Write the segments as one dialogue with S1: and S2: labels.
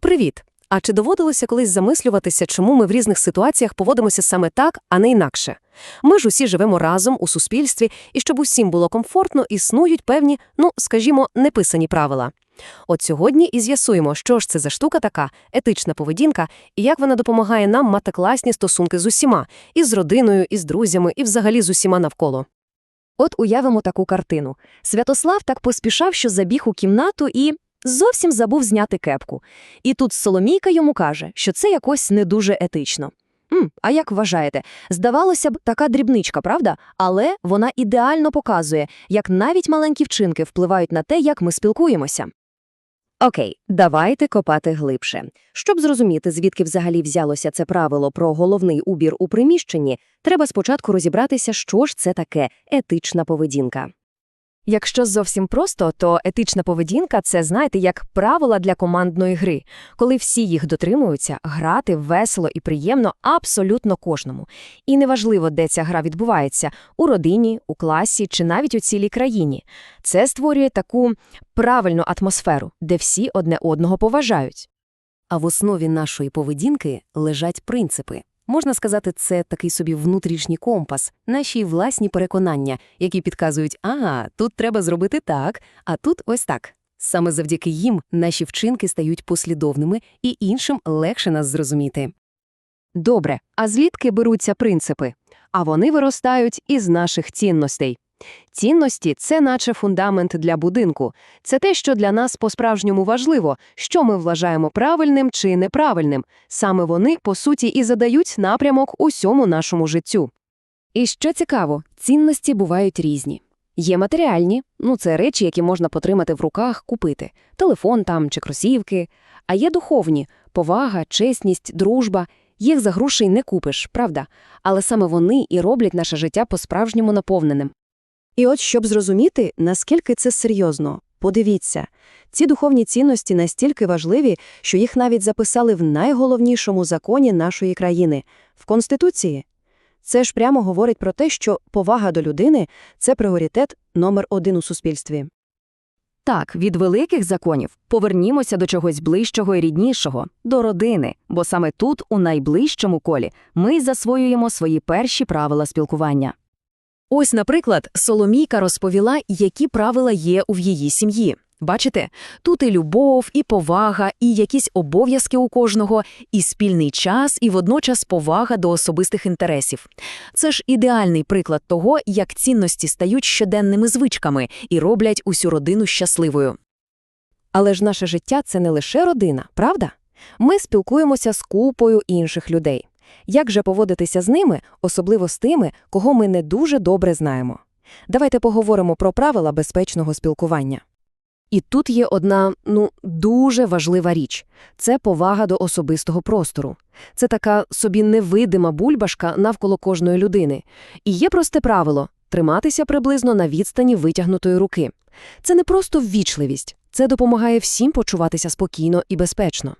S1: Привіт! А чи доводилося колись замислюватися, чому ми в різних ситуаціях поводимося саме так, а не інакше? Ми ж усі живемо разом у суспільстві, і щоб усім було комфортно, існують певні, ну, скажімо, неписані правила. От сьогодні і з'ясуємо, що ж це за штука така, етична поведінка, і як вона допомагає нам мати класні стосунки з усіма, і з родиною, і з друзями, і взагалі з усіма навколо.
S2: От уявимо таку картину. Святослав так поспішав, що забіг у кімнату і зовсім забув зняти кепку. І тут Соломійка йому каже, що це якось не дуже етично. М, а як вважаєте? Здавалося б, така дрібничка, правда? Але вона ідеально показує, як навіть маленькі вчинки впливають на те, як ми спілкуємося. Окей, давайте копати глибше. Щоб зрозуміти, звідки взагалі взялося це правило про головний убір у приміщенні, треба спочатку розібратися, що ж це таке етична поведінка. Якщо зовсім просто, то етична поведінка це, знаєте, як правила для командної гри. Коли всі їх дотримуються, грати весело і приємно абсолютно кожному. І неважливо, де ця гра відбувається – у родині, у класі чи навіть у цілій країні. Це створює таку правильну атмосферу, де всі одне одного поважають.
S1: А в основі нашої поведінки лежать принципи. Можна сказати, це такий собі внутрішній компас, наші власні переконання, які підказують, ага, тут треба зробити так, а тут ось так. Саме завдяки їм наші вчинки стають послідовними і іншим легше нас зрозуміти.
S2: Добре, а звідки беруться принципи? А вони виростають із наших цінностей. Цінності – це наче фундамент для будинку. Це те, що для нас по-справжньому важливо, що ми вважаємо правильним чи неправильним. Саме вони, по суті, і задають напрямок усьому нашому життю. І що цікаво, цінності бувають різні. Є матеріальні, ну це речі, які можна потримати в руках, купити, телефон там чи кросівки. А є духовні – повага, чесність, дружба. Їх за грошей не купиш, правда? Але саме вони і роблять наше життя по-справжньому наповненим.
S3: І от щоб зрозуміти, наскільки це серйозно, подивіться, ці духовні цінності настільки важливі, що їх навіть записали в найголовнішому законі нашої країни – в Конституції. Це ж прямо говорить про те, що повага до людини – це пріоритет номер один у суспільстві.
S2: Так, від великих законів повернімося до чогось ближчого і ріднішого, до родини, бо саме тут, у найближчому колі, ми засвоюємо свої перші правила спілкування.
S1: Ось, наприклад, Соломійка розповіла, які правила є у її сім'ї. Бачите, тут і любов, і повага, і якісь обов'язки у кожного, і спільний час, і водночас повага до особистих інтересів. Це ж ідеальний приклад того, як цінності стають щоденними звичками і роблять усю родину щасливою.
S2: Але ж наше життя – це не лише родина, правда? Ми спілкуємося з купою інших людей. Як же поводитися з ними, особливо з тими, кого ми не дуже добре знаємо? Давайте поговоримо про правила безпечного спілкування. І тут є одна, ну, дуже важлива річ – це повага до особистого простору. Це така собі невидима бульбашка навколо кожної людини. І є просте правило – триматися приблизно на відстані витягнутої руки. Це не просто ввічливість, це допомагає всім почуватися спокійно і безпечно.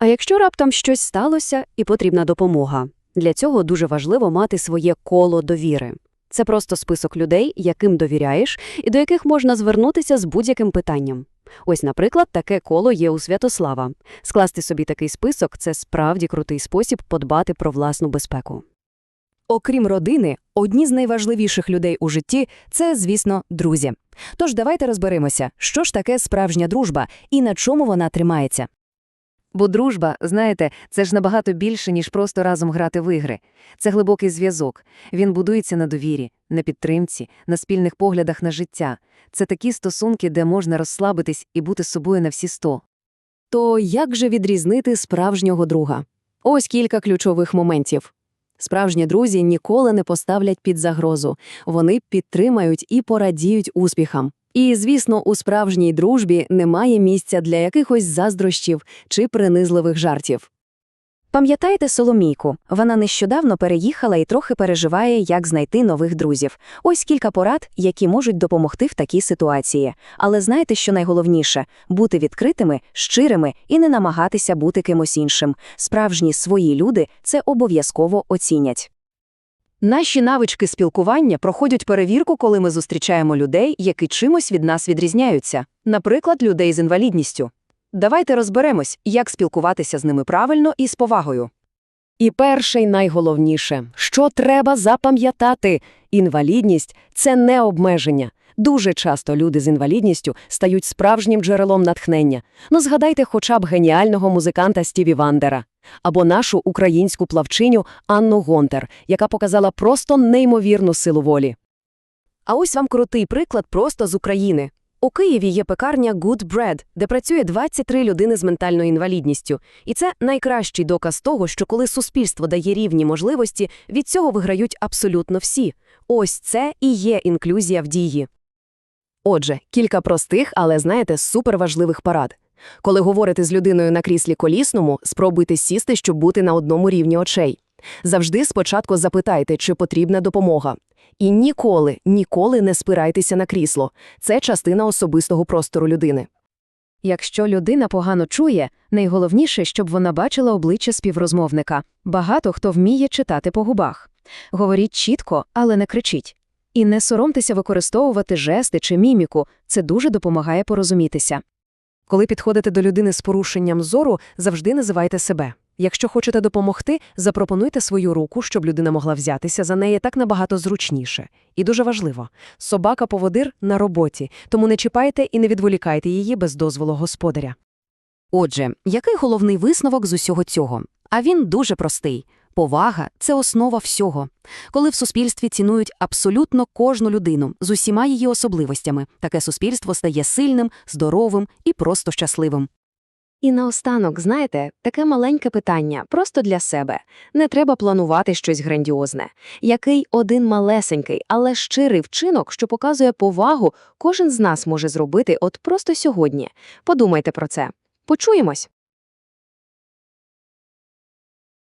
S3: А якщо раптом щось сталося і потрібна допомога? Для цього дуже важливо мати своє коло довіри. Це просто список людей, яким довіряєш, і до яких можна звернутися з будь-яким питанням. Ось, наприклад, таке коло є у Святослава. Скласти собі такий список – це справді крутий спосіб подбати про власну безпеку.
S2: Окрім родини, одні з найважливіших людей у житті – це, звісно, друзі. Тож давайте розберемося, що ж таке справжня дружба і на чому вона тримається. Бо дружба, знаєте, це ж набагато більше, ніж просто разом грати в ігри. Це глибокий зв'язок. Він будується на довірі, на підтримці, на спільних поглядах на життя. Це такі стосунки, де можна розслабитись і бути собою на всі сто.
S3: То як же відрізнити справжнього друга? Ось кілька ключових моментів. Справжні друзі ніколи не поставлять під загрозу. Вони підтримають і порадіють успіхам. І, звісно, у справжній дружбі немає місця для якихось заздрощів чи принизливих жартів.
S2: Пам'ятаєте Соломійку? Вона нещодавно переїхала і трохи переживає, як знайти нових друзів. Ось кілька порад, які можуть допомогти в такій ситуації. Але знаєте, що найголовніше бути відкритими, щирими і не намагатися бути кимось іншим. Справжні свої люди це обов'язково оцінять.
S3: Наші навички спілкування проходять перевірку, коли ми зустрічаємо людей, які чимось від нас відрізняються, наприклад, людей з інвалідністю.
S1: Давайте розберемось, як спілкуватися з ними правильно і з повагою. І перше й найголовніше, що треба запам'ятати – інвалідність – це не обмеження. Дуже часто люди з інвалідністю стають справжнім джерелом натхнення. Ну, згадайте хоча б геніального музиканта Стіві Вандера. Або нашу українську плавчиню Анну Гонтер, яка показала просто неймовірну силу волі. А ось вам крутий приклад просто з України. У Києві є пекарня Good Bread, де працює 23 людини з ментальною інвалідністю. І це найкращий доказ того, що коли суспільство дає рівні можливості, від цього виграють абсолютно всі. Ось це і є інклюзія в дії. Отже, кілька простих, але, знаєте, суперважливих порад. Коли говорите з людиною на кріслі колісному, спробуйте сісти, щоб бути на одному рівні очей. Завжди спочатку запитайте, чи потрібна допомога. І ніколи, ніколи не спирайтеся на крісло. Це частина особистого простору людини.
S2: Якщо людина погано чує, найголовніше, щоб вона бачила обличчя співрозмовника. Багато хто вміє читати по губах. Говоріть чітко, але не кричіть. І не соромтеся використовувати жести чи міміку, це дуже допомагає порозумітися.
S1: Коли підходите до людини з порушенням зору, завжди називайте себе. Якщо хочете допомогти, запропонуйте свою руку, щоб людина могла взятися за неї так набагато зручніше. І дуже важливо – собака-поводир на роботі, тому не чіпайте і не відволікайте її без дозволу господаря.
S3: Отже, який головний висновок з усього цього? А він дуже простий. Повага – це основа всього. Коли в суспільстві цінують абсолютно кожну людину з усіма її особливостями, таке суспільство стає сильним, здоровим і просто щасливим.
S2: І наостанок, знаєте, таке маленьке питання, просто для себе. Не треба планувати щось грандіозне. Який один малесенький, але щирий вчинок, що показує повагу, кожен з нас може зробити от просто сьогодні. Подумайте про це. Почуємось!